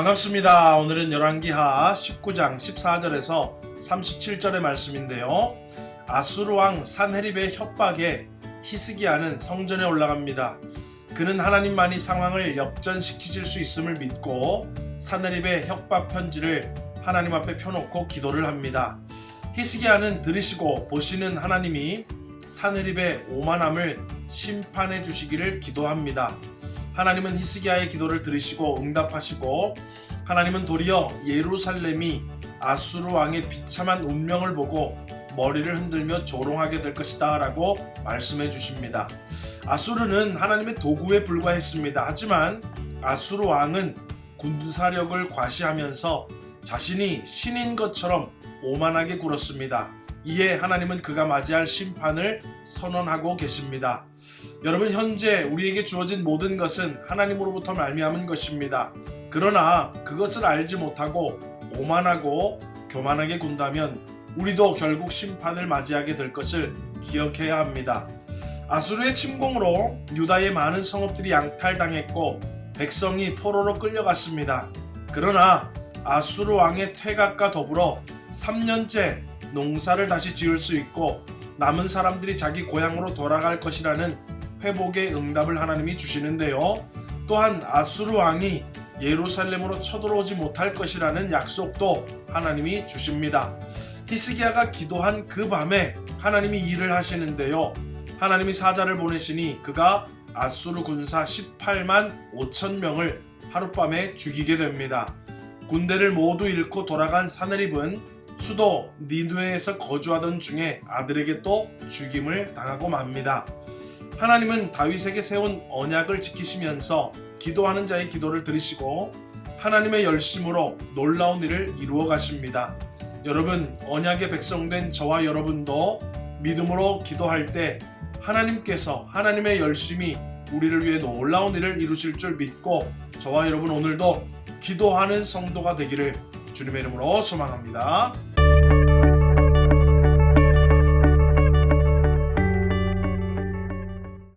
반갑습니다. 오늘은 열왕기하 19장 14절에서 37절의 말씀인데요. 아수르 왕 산헤립의 협박에 히스기야는 성전에 올라갑니다. 그는 하나님만이 상황을 역전시키실 수 있음을 믿고 산헤립의 협박 편지를 하나님 앞에 펴놓고 기도를 합니다. 히스기야는 들으시고 보시는 하나님이 산헤립의 오만함을 심판해 주시기를 기도합니다. 하나님은 히스기야의 기도를 들으시고 응답하시고 하나님은 도리어 예루살렘이 아수르 왕의 비참한 운명을 보고 머리를 흔들며 조롱하게 될 것이다 라고 말씀해 주십니다. 아수르는 하나님의 도구에 불과했습니다. 하지만 아수르 왕은 군사력을 과시하면서 자신이 신인 것처럼 오만하게 굴었습니다. 이에 하나님은 그가 맞이할 심판을 선언하고 계십니다. 여러분 현재 우리에게 주어진 모든 것은 하나님으로부터 말미암은 것입니다. 그러나 그것을 알지 못하고 오만하고 교만하게 군다면 우리도 결국 심판을 맞이하게 될 것을 기억해야 합니다. 아수르의 침공으로 유다의 많은 성읍들이 양탈당했고 백성이 포로로 끌려갔습니다. 그러나 아수르 왕의 퇴각과 더불어 3년째 농사를 다시 지을 수 있고 남은 사람들이 자기 고향으로 돌아갈 것이라는 회복의 응답을 하나님이 주시는데요. 또한 아수르 왕이 예루살렘으로 쳐들어오지 못할 것이라는 약속도 하나님이 주십니다. 히스기야가 기도한 그 밤에 하나님이 일을 하시는데요. 하나님이 사자를 보내시니 그가 아수르 군사 18만 5천 명을 하룻밤에 죽이게 됩니다. 군대를 모두 잃고 돌아간 사느립은 수도 니누에서 거주하던 중에 아들에게 또 죽임을 당하고 맙니다. 하나님은 다윗에게 세운 언약을 지키시면서 기도하는 자의 기도를 들으시고 하나님의 열심으로 놀라운 일을 이루어 가십니다. 여러분, 언약의 백성된 저와 여러분도 믿음으로 기도할 때 하나님께서 하나님의 열심이 우리를 위해 놀라운 일을 이루실 줄 믿고 저와 여러분 오늘도 기도하는 성도가 되기를 주님의 이름으로 소망합니다.